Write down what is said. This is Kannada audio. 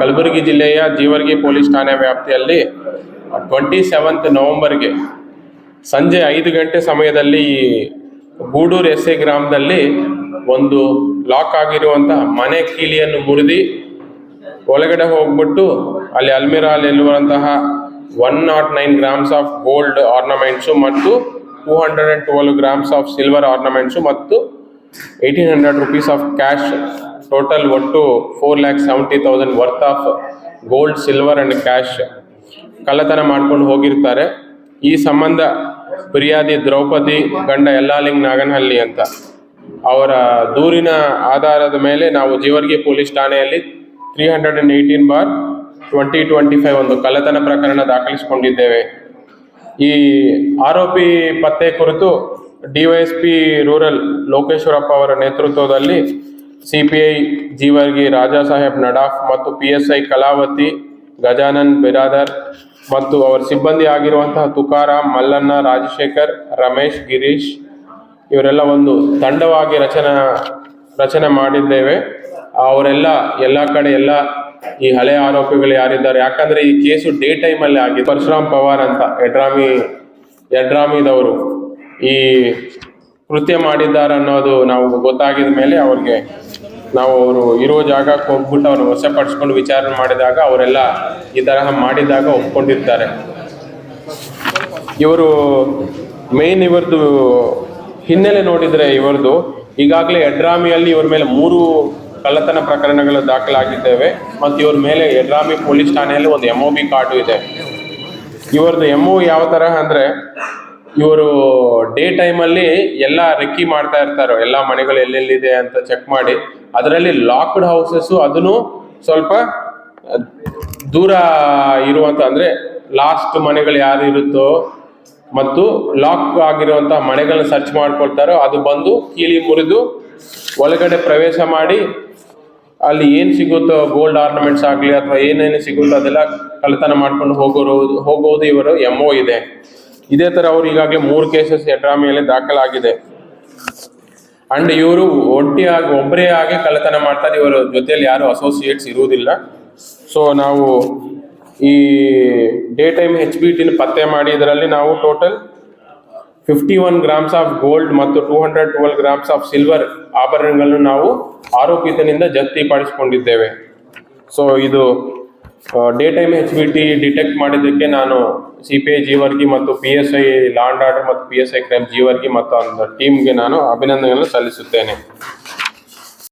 ಕಲಬುರಗಿ ಜಿಲ್ಲೆಯ ಜೀವರ್ಗಿ ಪೊಲೀಸ್ ಠಾಣೆ ವ್ಯಾಪ್ತಿಯಲ್ಲಿ ಟ್ವೆಂಟಿ ಸೆವೆಂತ್ ನವೆಂಬರ್ಗೆ ಸಂಜೆ ಐದು ಗಂಟೆ ಸಮಯದಲ್ಲಿ ಗೂಡೂರು ಎಸ್ ಎ ಗ್ರಾಮದಲ್ಲಿ ಒಂದು ಲಾಕ್ ಆಗಿರುವಂತಹ ಮನೆ ಕೀಲಿಯನ್ನು ಮುರಿದಿ ಒಳಗಡೆ ಹೋಗ್ಬಿಟ್ಟು ಅಲ್ಲಿ ಅಲ್ಮಿರಾಲ್ ಎಲ್ಲುವಂತಹ one not nine grams of gold ornaments ಮತ್ತು two hundred and twelve grams of silver ornaments ಮತ್ತು eighteen hundred rupees of cash total ಒಟ್ಟು four lakh seventy thousand worth of gold silver and cash ಕಳ್ಳತನ ಮಾಡ್ಕೊಂಡು ಹೋಗಿರ್ತಾರೆ. ಈ ಸಂಬಂಧ ಫಿರ್ಯಾದಿ ದ್ರೌಪದಿ ಗಂಡ ಯಲ್ಲಾಲಿಂಗ್ ನಾಗನಹಳ್ಳಿ ಅಂತ. ಅವರ ದೂರಿನ ಆಧಾರದ ಮೇಲೆ ನಾವು ಜೀವರ್ಗಿ ಪೊಲೀಸ್ ಠಾಣೆಯಲ್ಲಿ three hundred and eighteen bar twenty twenty five ಒಂದು ಕಳ್ಳತನ ಪ್ರಕರಣ ದಾಖಲಿಸಿಕೊಂಡಿದ್ದೇವೆ. ಈ ಆರೋಪಿ ಪತ್ತೆ ಕುರಿತು ಡಿವೈಎಸ್ಪಿ ರೂರಲ್ ಲೋಕೇಶ್ವರಪ್ಪ ಅವರ ನೇತೃತ್ವದಲ್ಲಿ ಸಿಪಿಐ ಜೀವರ್ಗಿ ರಾಜಾ ಸಾಹೇಬ್ ನಡಾಫ್ ಮತ್ತು P S I Kalavati Gajanan Biradar ಮತ್ತು ಅವರ ಸಿಬ್ಬಂದಿ ಆಗಿರುವಂತಹ ತುಕಾರಾಮ್ ಮಲ್ಲಣ್ಣ, ರಾಜಶೇಖರ್, ರಮೇಶ್, ಗಿರೀಶ್ ಇವರೆಲ್ಲ ಒಂದು ತಂಡವಾಗಿ ರಚನಾ, ರಚನೆ ಮಾಡಿದ್ದೇವೆ. ಅವರೆಲ್ಲ ಎಲ್ಲ ಕಡೆ ಎಲ್ಲ ಈ ಹಳೆ ಆರೋಪಿಗಳು ಯಾರಿದ್ದಾರೆ? ಯಾಕಂದ್ರೆ ಈ ಕೇಸು ಡೇ ಟೈಮ್ ಅಲ್ಲಿ ಆಗಿದೆ ಪರಶುರಾಮ್ ಪವಾರ್ ಅಂತ ಯಡ್ರಾಮಿ ಯಡ್ರಾಮಿದವರು ಈ ಕೃತ್ಯ ಮಾಡಿದ್ದಾರೆ ಅನ್ನೋದು ನಾವು ಗೊತ್ತಾಗಿದ ಮೇಲೆ ಅವ್ರಿಗೆ ನಾವು ಅವರು ಇರೋ ಜಾಗಕ್ಕೆ ಹೋಗ್ಬಿಟ್ಟು ಅವ್ರನ್ನ ವಶಪಡಿಸ್ಕೊಂಡು ವಿಚಾರಣೆ ಮಾಡಿದಾಗ ಅವರೆಲ್ಲ ಈ ತರಹ ಮಾಡಿದಾಗ ಒಪ್ಕೊಂಡಿರ್ತಾರೆ. ಇವರು ಮೇನ್ ಇವರದು ಹಿನ್ನೆಲೆ ನೋಡಿದ್ರೆ ಇವರದು ಈಗಾಗಲೇ ಯಡ್ರಾಮಿಯಲ್ಲಿ ಇವ್ರ ಮೇಲೆ ಮೂರು ಕಳ್ಳತನ ಪ್ರಕರಣಗಳು ದಾಖಲಾಗಿದ್ದೇವೆ ಮತ್ತು ಇವ್ರ ಮೇಲೆ ಯಡ್ರಾಮಿ ಪೊಲೀಸ್ ಠಾಣೆಯಲ್ಲಿ ಒಂದು ಎಂ ಒ ಬಿ ಕಾರ್ಡು ಇದೆ. ಇವ್ರದ್ದು ಎಮ್ಮು ಯಾವ ತರಹ ಅಂದ್ರೆ ಇವರು ಡೇ ಟೈಮಲ್ಲಿ ಎಲ್ಲ ರೆಕ್ಕಿ ಮಾಡ್ತಾ ಇರ್ತಾರೋ, ಎಲ್ಲ ಮನೆಗಳು ಎಲ್ಲೆಲ್ಲಿದೆ ಅಂತ ಚೆಕ್ ಮಾಡಿ, ಅದರಲ್ಲಿ ಲಾಕ್ಡ್ ಹೌಸಸ್ಸು ಅದನ್ನು ಸ್ವಲ್ಪ ದೂರ ಇರುವಂತ ಅಂದ್ರೆ ಲಾಸ್ಟ್ ಮನೆಗಳು ಯಾರು ಇರುತ್ತೋ ಮತ್ತು ಲಾಕ್ ಆಗಿರುವಂತಹ ಮನೆಗಳನ್ನ ಸರ್ಚ್ ಮಾಡ್ಕೊಳ್ತಾರೋ, ಅದು ಬಂದು ಕೀಲಿ ಮುರಿದು ಒಳಗಡೆ ಪ್ರವೇಶ ಮಾಡಿ ಅಲ್ಲಿ ಏನ್ ಸಿಗುತ್ತೋ ಗೋಲ್ಡ್ ಆರ್ನಮೆಂಟ್ಸ್ ಆಗ್ಲಿ ಅಥವಾ ಏನೇನು ಸಿಗುತ್ತೋ ಅದೆಲ್ಲ ಕಳ್ಳತನ ಮಾಡ್ಕೊಂಡು ಹೋಗೋರು ಹೋಗೋದು ಇವರು ಎಂ ಒ ಇದೆ. ಇದೇ ತರ ಅವ್ರು ಈಗಾಗಲೇ ಮೂರು ಕೇಸಸ್ ಯಡ್ರಾಮಿಯಲ್ಲಿ ದಾಖಲಾಗಿದೆ. ಅಂಡ್ ಇವರು ಒಂಟಿಯಾಗಿ ಒಬ್ಬರೇ ಆಗಿ ಕಳ್ಳತನ ಮಾಡ್ತಾರೆ. ಇವರ ಜೊತೆಯಲ್ಲಿ ಯಾರು ಅಸೋಸಿಯೇಟ್ಸ್ ಇರುವುದಿಲ್ಲ. ಸೊ ನಾವು ಈ ಡೇ ಟೈಮ್ ಹೆಚ್ ಬಿ ಟಿನ ಪತ್ತೆ ಮಾಡಿ, ಇದರಲ್ಲಿ ನಾವು total fifty one grams of gold ಮತ್ತು two hundred twelve grams of silver ಆಭರಣಗಳನ್ನು ನಾವು ಆರೋಪಿತನಿಂದ ಜಪ್ತಿ ಪಡಿಸಿಕೊಂಡಿದ್ದೇವೆ ಸೊ ಇದು day time H B T detect ಮಾಡಿದ್ದಕ್ಕೆ ನಾನು ಸಿ ಪಿ ಐ ಜೀವರ್ಗಿ ಮತ್ತು P S I law and order ಮತ್ತು P S I crime Jevargi ಮತ್ತು ಅಂದ ಟೀಮ್ಗೆ ನಾನು ಅಭಿನಂದನೆಗಳನ್ನು ಸಲ್ಲಿಸುತ್ತೇನೆ.